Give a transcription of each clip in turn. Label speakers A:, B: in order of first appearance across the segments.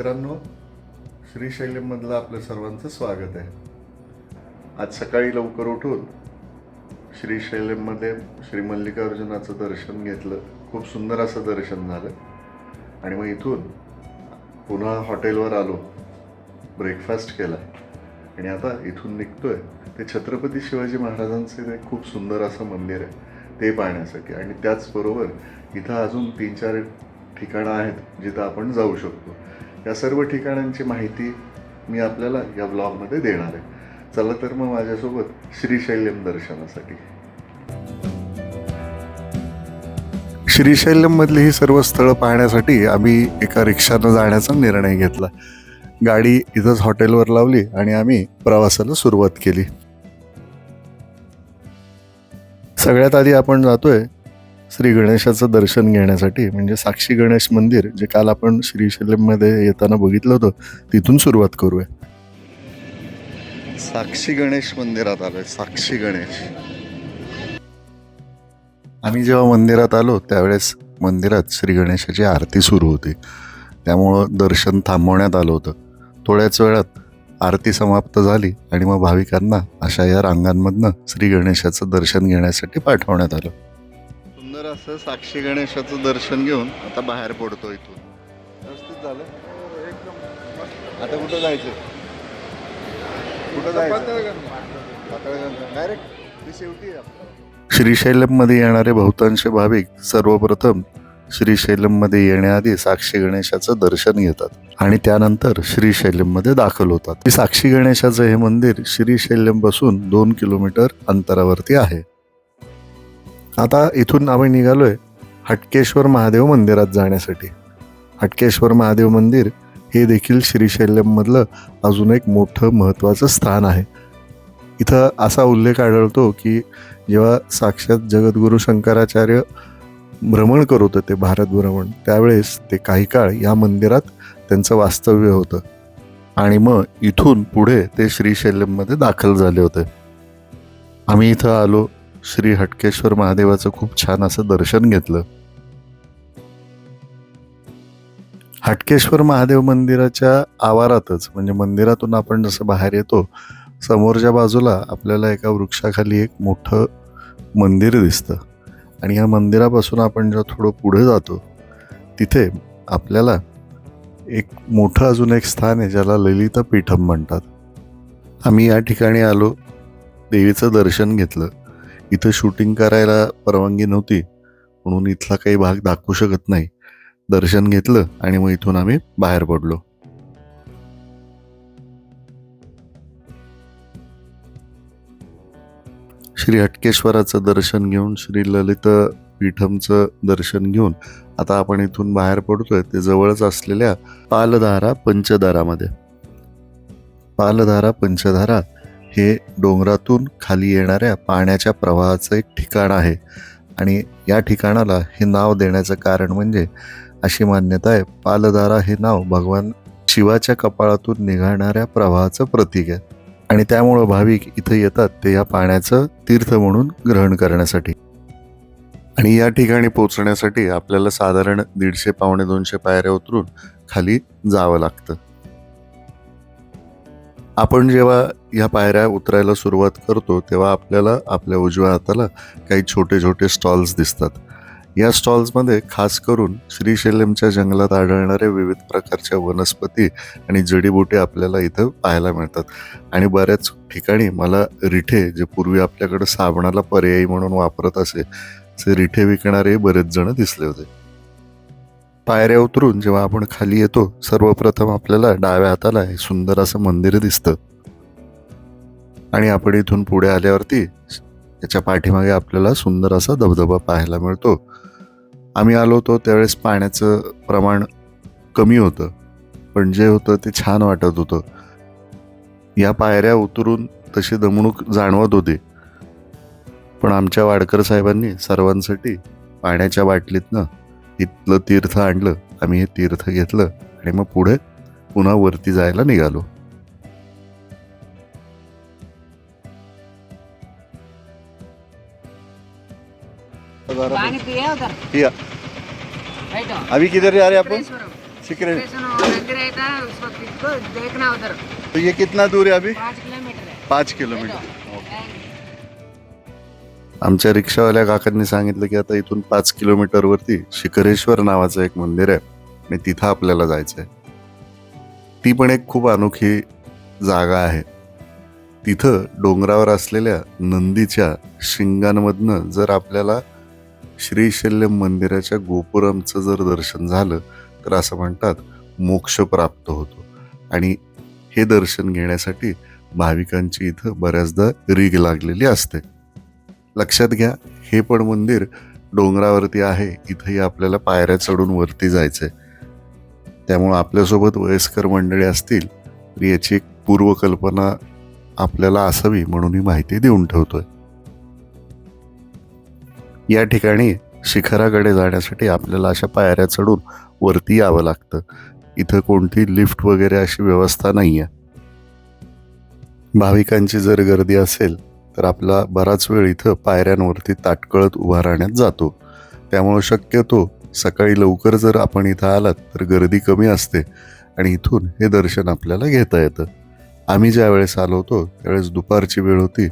A: मित्रांनो श्रीशैल्यममधलं आपलं सर्वांचं स्वागत आहे. आज सकाळी लवकर उठून श्रीशैल्यममध्ये श्री मल्लिकार्जुनाचं दर्शन घेतलं. खूप सुंदर असं दर्शन झालं. आणि मग इथून पुन्हा हॉटेलवर आलो. ब्रेकफास्ट केला. आणि आता इथून निघतोय. ते छत्रपती शिवाजी महाराजांचे ते खूप सुंदर असं मंदिर आहे. ते पाहण्यासाठी. आणि त्याचबरोबर इथं अजून तीन चार ठिकाणं आहेत जिथं आपण जाऊ शकतो. या सर्व ठिकाणांची माहिती मी आपल्याला या ब्लॉगमध्ये देणार आहे. चला तर मग माझ्यासोबत श्रीशैल्यम दर्शनासाठी. श्रीशैल्यममधली ही सर्व स्थळं पाहण्यासाठी आम्ही एका रिक्षानं जाण्याचा निर्णय घेतला. गाडी इथंच हॉटेलवर लावली आणि आम्ही प्रवासाला सुरुवात केली. सगळ्यात आधी आपण जातोय श्री गणेशाचं दर्शन घेण्यासाठी म्हणजे साक्षी गणेश मंदिर जे काल आपण श्रीशैल्यममध्ये येताना बघितलं होतं तिथून सुरुवात करूया. साक्षी गणेश मंदिरात आलोय साक्षी गणेश. आम्ही जेव्हा मंदिरात आलो त्यावेळेस मंदिरात श्री गणेशाची आरती सुरू होती. त्यामुळं दर्शन थांबवण्यात आलं होतं. थोड्याच वेळात आरती समाप्त झाली आणि मग भाविकांना अशा या रांगांमधनं श्री गणेशाचं दर्शन घेण्यासाठी पाठवण्यात आलं. असं साक्षी गणेशाचं दर्शन घेऊन आता बाहेर पडतो इथून. व्यवस्थित झालं? आता कुठं जायचं? कुठं जायचं? डायरेक्ट शेवटी श्रीशैलममध्ये येणारे बहुतांश भाविक सर्वप्रथम श्रीशैलममध्ये येण्याआधी साक्षी गणेशाचं दर्शन घेतात आणि त्यानंतर श्रीशैलममध्ये दाखल होतात. साक्षी गणेशाचं हे मंदिर श्रीशैलमपासून दोन किलोमीटर अंतरावरती आहे. आता इथून आम्ही निघालो आहे हटकेश्वर महादेव मंदिरात जाण्यासाठी. हटकेश्वर महादेव मंदिर हे देखील श्रीशैल्यममधलं अजून एक मोठं महत्त्वाचं स्थान आहे. इथं असा उल्लेख आढळतो की जेव्हा साक्षात जगद्गुरू शंकराचार्य भ्रमण करत होते भारत भ्रमण त्यावेळेस ते काही काळ या मंदिरात त्यांचं वास्तव्य होतं. आणि मग इथून पुढे ते श्रीशैल्यममध्ये दाखल झाले होते. आम्ही इथं आलो श्री हटकेश्वर महादेवाचं खूप छान असं दर्शन घेतलं. हटकेश्वर महादेव मंदिराच्या आवारातच म्हणजे मंदिरातून आपण जसं बाहेर येतो समोरच्या बाजूला आपल्याला एका वृक्षाखाली एक मोठं मंदिर दिसतं. आणि या मंदिरापासून आपण जेव्हा थोडं पुढे जातो तिथे आपल्याला एक मोठं अजून एक स्थान आहे ज्याला ललिता पीठम म्हणतात. आम्ही या ठिकाणी आलो देवीचं दर्शन घेतलं. इथं शूटिंग करायला परवानगी नव्हती म्हणून इथला काही भाग दाखवू शकत नाही. दर्शन घेतलं आणि मग इथून आम्ही बाहेर पडलो. श्री हटकेश्वराचं दर्शन घेऊन श्री ललित पीठमचं दर्शन घेऊन आता आपण इथून बाहेर पडतोय. ते जवळच असलेल्या पालधारा पंचधारामध्ये. पालधारा पंचधारा. हे डोंगरातून खाली येणाऱ्या पाण्याच्या प्रवाहाचं एक ठिकाण आहे. आणि या ठिकाणाला हे नाव देण्याचं कारण म्हणजे अशी मान्यता आहे पालधारा हे नाव भगवान शिवाच्या कपाळातून निघाणाऱ्या प्रवाहाचं प्रतीक आहे. आणि त्यामुळं भाविक इथं येतात ते या पाण्याचं तीर्थ म्हणून ग्रहण करण्यासाठी. आणि या ठिकाणी पोचण्यासाठी आपल्याला साधारण दीडशे पावणे दोनशे पायऱ्या उतरून खाली जावं लागतं. आपण जेव्हा या पायऱ्या उतरायला सुरुवात करतो तेव्हा आपल्याला आपल्या उजव्या हाताला काही छोटे छोटे स्टॉल्स दिसतात. या स्टॉल्समध्ये खास करून श्रीशैलमच्या जंगलात आढळणाऱ्या विविध प्रकारच्या वनस्पती आणि जडीबुटी आपल्याला इथं पाहायला मिळतात. आणि बऱ्याच ठिकाणी मला रिठे जे पूर्वी आपल्याकडे साबणाला पर्यायी म्हणून वापरत असे ते रिठे विकणारे बरेच जण दिसले होते. पायऱ्या उतरून जेव्हा आपण खाली येतो सर्वप्रथम आपल्याला डाव्या हाताला हे सुंदर असं मंदिर दिसतं. आणि आपण इथून पुढे आल्यावरती त्याच्या पाठीमागे आपल्याला सुंदर असा धबधबा पाहायला मिळतो. आम्ही आलो होतो त्यावेळेस पाण्याचं प्रमाण कमी होतं. पण जे होतं ते छान वाटत होतं. या पायऱ्या उतरून तशी दमणूक जाणवत होती. पण आमच्या वाडकर साहेबांनी सर्वांसाठी पाण्याच्या बाटलीतनं इथलं तीर्थ आणलं. आम्ही हे तीर्थ घेतलं आणि मग पुढे पुन्हा वरती जायला निघालो. अभी किधर जा रहे
B: उधर.
A: तो ये कितना दूर है अभी?
B: पाच किलोमीटर
A: आमच्या रिक्षावाल्या काकांनी सांगितलं की आता इथून पाच किलोमीटरवरती शिखरेश्वर नावाचं एक मंदिर आहे. आणि तिथं आपल्याला जायचं आहे ती पण एक खूप अनोखी जागा आहे. तिथं डोंगरावर असलेल्या नंदीच्या शिंगांमधनं जर आपल्याला श्रीशैल्यम मंदिराच्या गोपुरमचं जर दर्शन झालं तर असं म्हणतात मोक्ष प्राप्त होतो. आणि हे दर्शन घेण्यासाठी भाविकांची इथं बऱ्याचदा रीग लागलेली असते. लक्षात घ्या हे पण मंदिर डोंगरावरती आहे. इथंही आपल्याला पायऱ्या चढून वरती जायचं आहे त्यामुळं आपल्यासोबत वयस्कर मंडळी असतील तर याची एक पूर्वकल्पना आपल्याला असावी म्हणून ही माहिती देऊन ठेवतोय. या ठिकाणी शिखराकडे जाण्यासाठी आपल्याला अशा पायऱ्या चढून वरती यावं लागतं. इथं कोणती लिफ्ट वगैरे अशी व्यवस्था नाही आहे भाविकांची जर गर्दी असेल तर आपला बराच वेळ इथं पायऱ्यांवरती ताटकळत उभा राहण्यात जातो. त्यामुळं शक्यतो सकाळी लवकर जर आपण इथं आलात तर गर्दी कमी असते आणि इथून हे दर्शन आपल्याला घेता येतं. आम्ही ज्या वेळेस आलो होतो त्यावेळेस दुपारची वेळ होती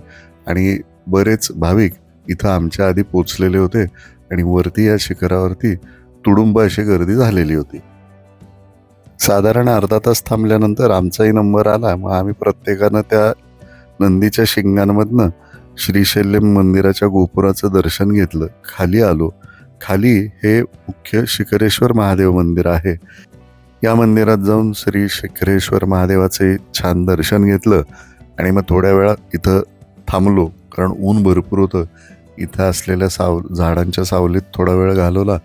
A: आणि बरेच भाविक इथं आमच्या आधी पोचलेले होते आणि वरती या शिखरावरती तुडुंब अशी गर्दी झालेली होती. साधारण अर्धा तास थांबल्यानंतर आमचाही नंबर आला. मग आम्ही प्रत्येकानं त्या नंदीच्या शिंगांमधनं श्रीशैल्यम मंदिराच्या गोपुराचं दर्शन घेतलं. खाली आलो. खाली हे मुख्य शिखरेश्वर महादेव मंदिर आहे. या मंदिरात जाऊन श्री शिखरेश्वर महादेवाचे छान दर्शन घेतलं आणि मग थोड्या वेळा इथं थांबलो. कारण ऊन भरपूर होतं. इथं असलेल्या साव झाडांच्या सावलीत थोडा वेळ घालवला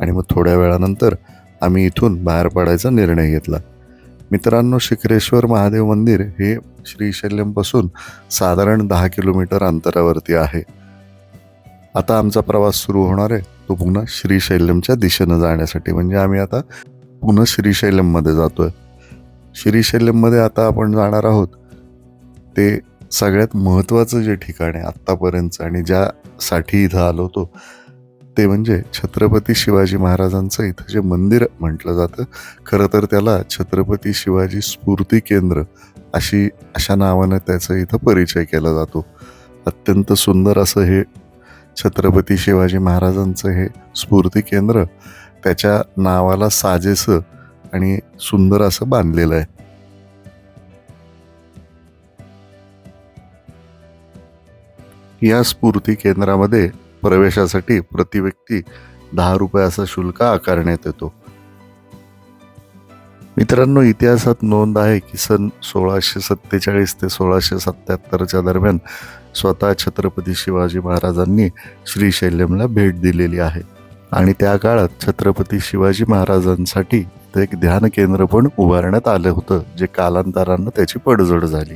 A: आणि मग थोड्या वेळानंतर आम्ही इथून बाहेर पडायचा निर्णय घेतला. मित्रांनो शिखरेश्वर महादेव मंदिर हे श्रीशैल्यमपासून साधारण दहा किलोमीटर अंतरावरती आहे. आता आमचा प्रवास सुरू होणार आहे. तो पुन्हा श्रीशैल्यमच्या दिशेनं जाण्यासाठी. म्हणजे आम्ही आता पुन्हा श्रीशैल्यममध्ये आहे श्रीशैल्यममध्ये आता आपण जाणार आहोत. ते सगळ्यात महत्त्वाचं जे ठिकाण आहे आत्तापर्यंतचं आणि ज्यासाठी इथं आलो होतो ते म्हणजे छत्रपती शिवाजी महाराजांचं इथं जे मंदिर म्हटलं जातं खरं तर त्याला छत्रपती शिवाजी स्फूर्ती केंद्र अशी अशा नावानं त्याचा इथं परिचय केला जातो. अत्यंत सुंदर असं हे छत्रपती शिवाजी महाराजांचं हे स्फूर्ती केंद्र त्याच्या नावाला साजेसं आणि सुंदर असं बांधलेलं आहे. या स्फूर्ती केंद्रामध्ये प्रवेशासाठी प्रतिव्यक्ती दहा रुपये असा शुल्क आकारण्यात येतो. मित्रांनो इतिहासात नोंद आहे की सन सोळाशे सत्तेचाळीस ते सोळाशे सत्याहत्तरच्या दरम्यान स्वतः छत्रपती शिवाजी महाराजांनी श्रीशैल्यमला भेट दिलेली आहे. आणि त्या काळात छत्रपती शिवाजी महाराजांसाठी एक ध्यान केंद्र पण उभारण्यात आलं होतं जे कालांतरानं त्याची पडझड झाली.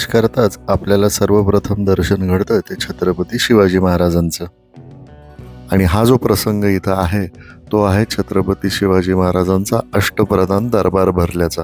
A: प्रवेश करताच आपल्याला सर्वप्रथम दर्शन घडतं ते छत्रपती शिवाजी महाराजांचं. आणि हा जो प्रसंग इथं आहे तो आहे छत्रपती शिवाजी महाराजांचा अष्टप्रधान दरबार भरल्याचा.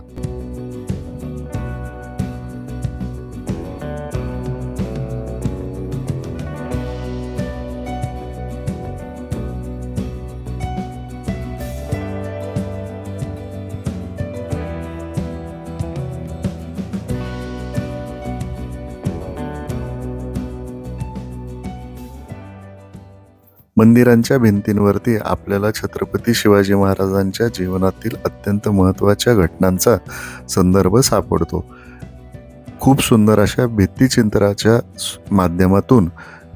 A: मंदिरांच्या भिंतींवरती आपल्याला छत्रपती शिवाजी महाराजांच्या जीवनातील अत्यंत महत्त्वाच्या घटनांचा संदर्भ सापडतो. खूप सुंदर अशा भित्तिचित्राच्या माध्यमातून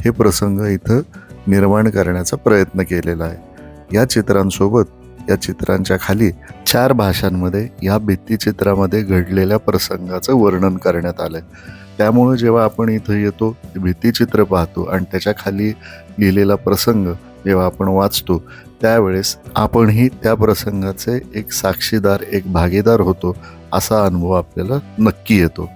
A: हे प्रसंग इथं निर्माण करण्याचा प्रयत्न केलेला आहे. या चित्रांसोबत या चित्रांच्या खाली चार भाषांमध्ये या भित्तिचित्रामध्ये घडलेल्या प्रसंगाचं वर्णन करण्यात आलं आहे त्यामुळं जेव्हा आपण इथं येतो भीतीचित्र पाहतो आणि त्याच्याखाली लिहिलेला प्रसंग जेव्हा आपण वाचतो त्यावेळेस आपणही त्या प्रसंगाचे एक साक्षीदार एक भागीदार होतो असा अनुभव आपल्याला नक्की येतो.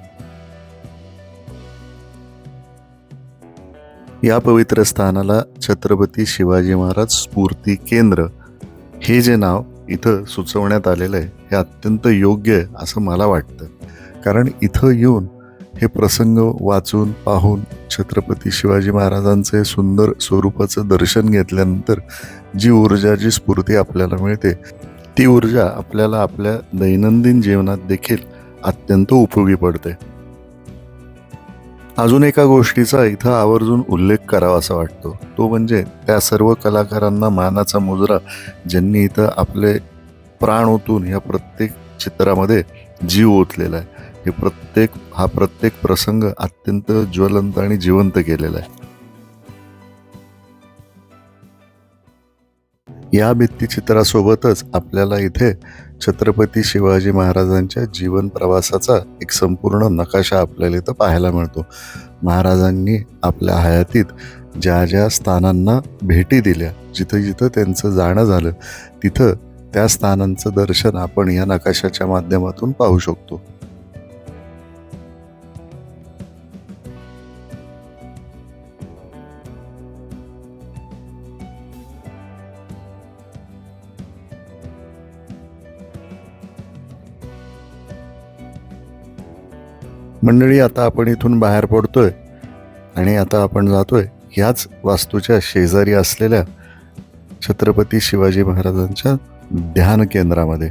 A: या पवित्र स्थानाला छत्रपती शिवाजी महाराज स्फूर्ती केंद्र हे जे नाव इथं सुचवण्यात आलेलं आहे हे अत्यंत योग्य आहे असं मला वाटतं. कारण इथं येऊन हे प्रसंग वाचून पाहून छत्रपती शिवाजी महाराजांचे सुंदर स्वरूपाचं दर्शन घेतल्यानंतर जी ऊर्जा जी स्फूर्ती आपल्याला मिळते ती ऊर्जा आपल्याला आपल्या दैनंदिन जीवनात देखील अत्यंत उपयोगी पडते. अजून एका गोष्टीचा इथं आवर्जून उल्लेख करावा असा वाटतो. तो म्हणजे त्या सर्व कलाकारांना मानाचा मुजरा ज्यांनी इथं आपले प्राण ओतून ह्या प्रत्येक चित्रामध्ये जीव ओतलेला आहे. हे प्रत्येक हा प्रत्येक प्रसंग अत्यंत ज्वलंत आणि जिवंत केलेला आहे. या भित्तिचित्रासोबतच आपल्याला इथे छत्रपती शिवाजी महाराजांच्या जीवन प्रवासाचा एक संपूर्ण नकाशा आपल्याला इथं पाहायला मिळतो. महाराजांनी आपल्या हयातीत ज्या ज्या स्थानांना भेटी दिल्या जिथं जिथं त्यांचं जाणं झालं तिथं त्या स्थानांचं दर्शन आपण या नकाशाच्या माध्यमातून पाहू शकतो. मंडळी आता आपण इथून बाहेर पडतोय आणि आता आपण जातोय ह्याच वास्तूच्या शेजारी असलेल्या छत्रपती शिवाजी महाराजांच्या ध्यान केंद्रामध्ये.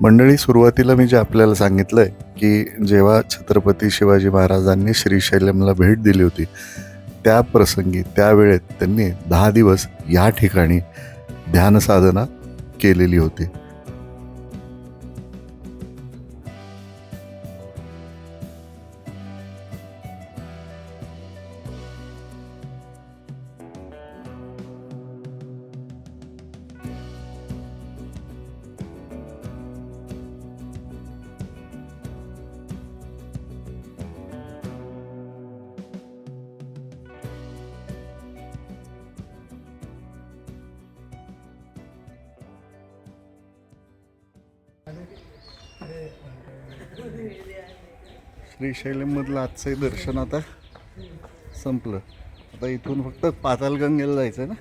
A: मंडळी सुरुवातीला मी जे आपल्याला सांगितलंय की जेव्हा छत्रपती शिवाजी महाराजांनी श्रीशैलमला भेट दिली होती त्या प्रसंगी त्यावेळेत त्यांनी दहा दिवस या ठिकाणी ध्यानसाधना केलेली होती. श्रीशैलीमधलं आजचं दर्शन आता संपलं. आता इथून फक्त पातालगंगेला जायचं ना?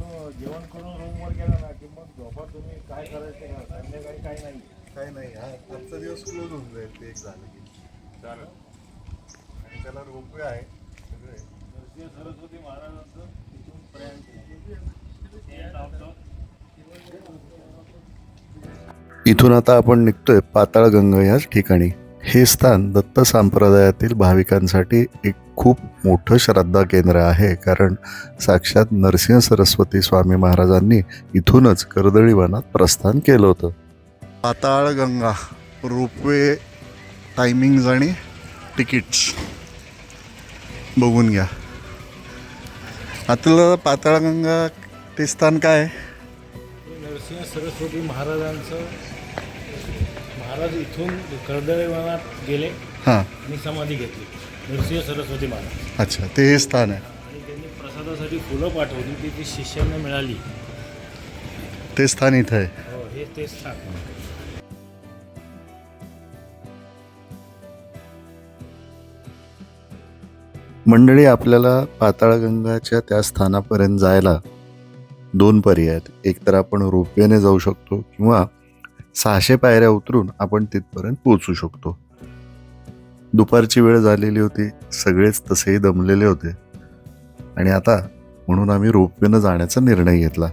C: हो, जेवण करून रूमवर गेला ना की मग झोपा तुम्ही. काय करायचं संध्याकाळी काही नाही.
A: काय नाही हा आजचा दिवस क्लोज होऊन जाईल ते एक झालं की.
C: चालेल.
A: आणि त्याला रोपवे आहे सगळे.
C: नरसिंह सरस्वती महाराजांचं तिथून प्रयाण केलं ते लावतो.
A: इथून आता आपण निघतोय पाताळगंगा याच ठिकाणी. हे स्थान दत्त संप्रदायातील भाविकांसाठी एक खूप मोठं श्रद्धा केंद्र आहे कारण साक्षात नरसिंह सरस्वती स्वामी महाराजांनी इथूनच कर्दळी वनात प्रस्थान केलं होतं. पाताळगंगा रोपवे टायमिंग्ज आणि तिकीट्स बघून घ्या. आता पाताळगंगा ते स्थान काय? आहे
C: नरसिंह सरस्वती महाराजांचं महाराज इथून कर्दळी वनात गेले
A: हां.
C: आणि समाधी घेतली. नरसिंह सरस्वती महाराज.
A: अच्छा ते हे स्थान आहे.
C: आणि त्यांनी प्रसादासाठी फुलं पाठवली ती ती शिष्यांना मिळाली.
A: ते स्थान इथं आहे.
C: हो हे ते स्थान.
A: मंडळी आपल्याला पाताळगंगाच्या त्या स्थानापर्यंत जायला दोन पर्याय आहेत. एक तर आपण रोपवेने जाऊ शकतो किंवा सहाशे पायऱ्या उतरून आपण तिथपर्यंत पोचू शकतो. दुपारची वेळ झालेली होती सगळेच तसेही दमलेले होते. आणि आता म्हणून आम्ही रोपवेनं जाण्याचा निर्णय घेतला.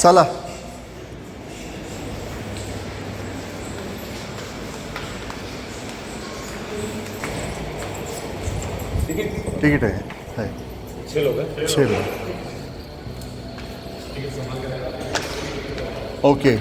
A: चला. तिकीट आहे.
C: छे लोक हैं?
A: छे लोग ओके.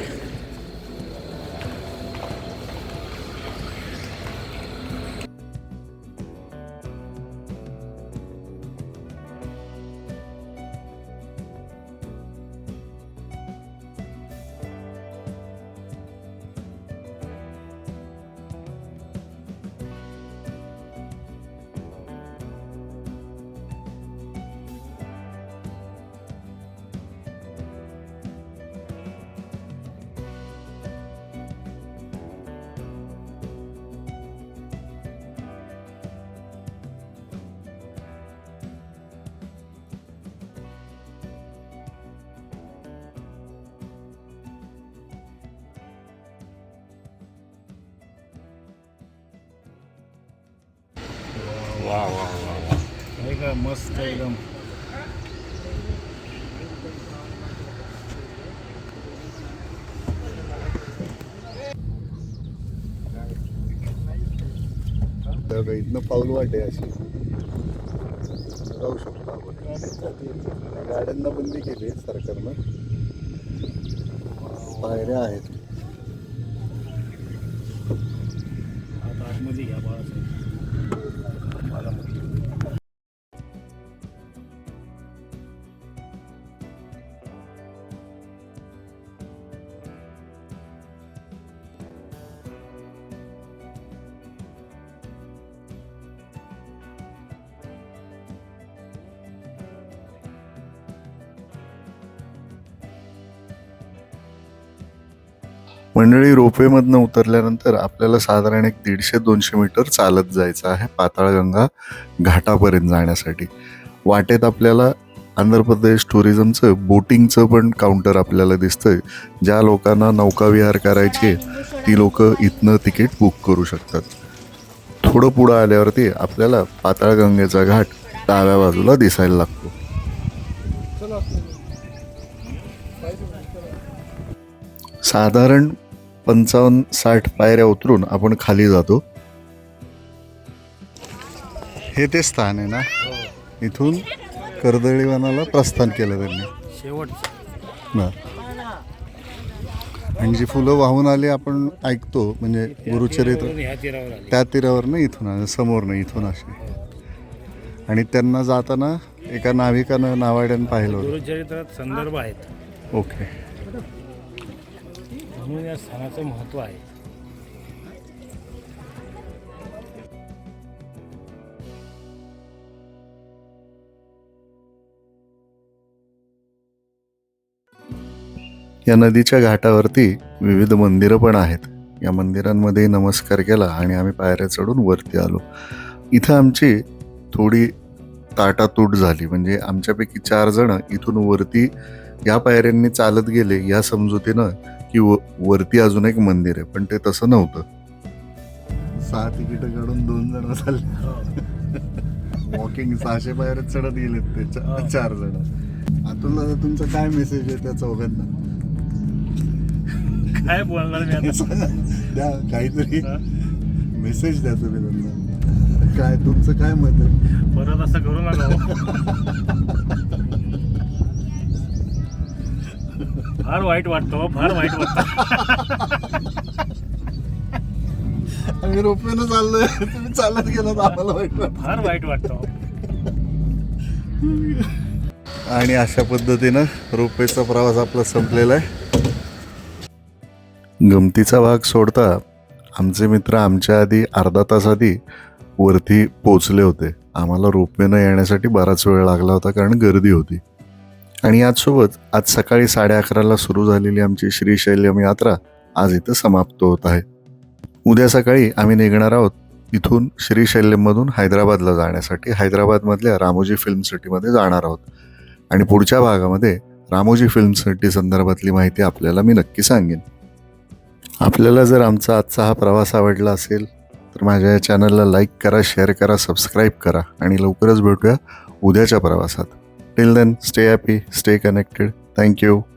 C: वा वा वा हे का मस्त एकदम.
A: इथनं पाऊल वाटे अशी. जाऊ शकतो आपण. गाड्यांना बंदी केली सरकारनं. पायऱ्या आहेत.
C: आता आतमध्ये घ्या बाळासाहेब.
A: मंडळी रोपवेमधनं उतरल्यानंतर आपल्याला साधारण एक दीडशे दोनशे मीटर चालत जायचं आहे पाताळगंगा घाटापर्यंत जाण्यासाठी. वाटेत आपल्याला आंध्र प्रदेश टुरिझमचं बोटिंगचं पण काउंटर आपल्याला दिसतंय. ज्या लोकांना नौकाविहार करायची आहे ती लोक इथनं तिकीट बुक करू शकतात. थोडं पुढं आल्यावरती आपल्याला पाताळगंगेचा घाट डाव्या बाजूला दिसायला लागतो. साधारण पंचावन्न साठ पायऱ्या उतरून आपण खाली जातो. हे ते स्थान आहे ना? इथून कर्दळीवनाला प्रस्थान केलं त्यांनी. आणि जी फुलं वाहून आली आपण ऐकतो म्हणजे गुरुचरित्र त्या तीरावरनं इथून आलं समोरनं इथून असे आणि त्यांना जाताना एका नाविकानं नावाड्यानं पाहिलं होतं.
C: गुरुचरित्रात संदर्भ आहेत.
A: ओके.
C: म्हणून या सणाचं महत्त्व आहे.
A: या नदीच्या घाटावरती विविध मंदिरं पण आहेत. या मंदिरांमध्ये नमस्कार केला आणि आम्ही पायऱ्या चढून वरती आलो. इथं आमची थोडी ताटातूट झाली. म्हणजे आमच्यापैकी चार जण इथून वरती या पायऱ्यांनी चालत गेले या समजुतीनं की व वरती अजून एक मंदिर आहे पण ते तसं नव्हतं. सहा तिकीट काढून दोन जण चालले. वॉकिंग सहाशे पायऱ्या चढत गेलेत ते चार जण. अतुल दादा तुमचा काय मेसेज आहे त्या चौघांना?
C: काय बोलणार मी आता?
A: द्या काहीतरी
C: हा?
A: मेसेज द्या तुम्ही त्यांना. काय तुमचं काय मत आहे?
C: परत असं करू नका. फार वाईट वाटतं हो, फार वाईट वाटतं.
A: आम्ही रोपवेनं चाललोय. तुम्ही चालत गेलात आम्हाला वाईट वाटतं.
C: फार वाईट वाटतं हो.
A: आणि अशा पद्धतीनं रोपवेचा प्रवास आपला संपलेला आहे. गमतीचा भाग सोडता आमचे मित्र आमच्या आधी अर्धा तास आधी वरती पोचले होते. आम्हाला रोपवेनं येण्यासाठी बराच वेळ लागला होता कारण गर्दी होती. आणि याचसोबत आज सकाळी साडे अकराला सुरू झालेली आमची श्रीशैल्यम यात्रा आज इथं समाप्त होत आहे. उद्या सकाळी आम्ही निघणार आहोत इथून श्रीशैल्यममधून हैदराबादला जाण्यासाठी. हैदराबादमधल्या रामोजी फिल्म सिटीमध्ये जाणार आहोत. आणि पुढच्या भागामध्ये रामोजी फिल्म सिटी संदर्भातली माहिती आपल्याला मी नक्की सांगेन. आपल्याला जर आमचा आजचा हा प्रवास आवडला असेल तर माझ्या या चॅनलला लाईक करा शेअर करा सबस्क्राईब करा आणि लवकरच भेटूया उद्याच्या प्रवासात. Till then, stay happy, stay connected. Thank you.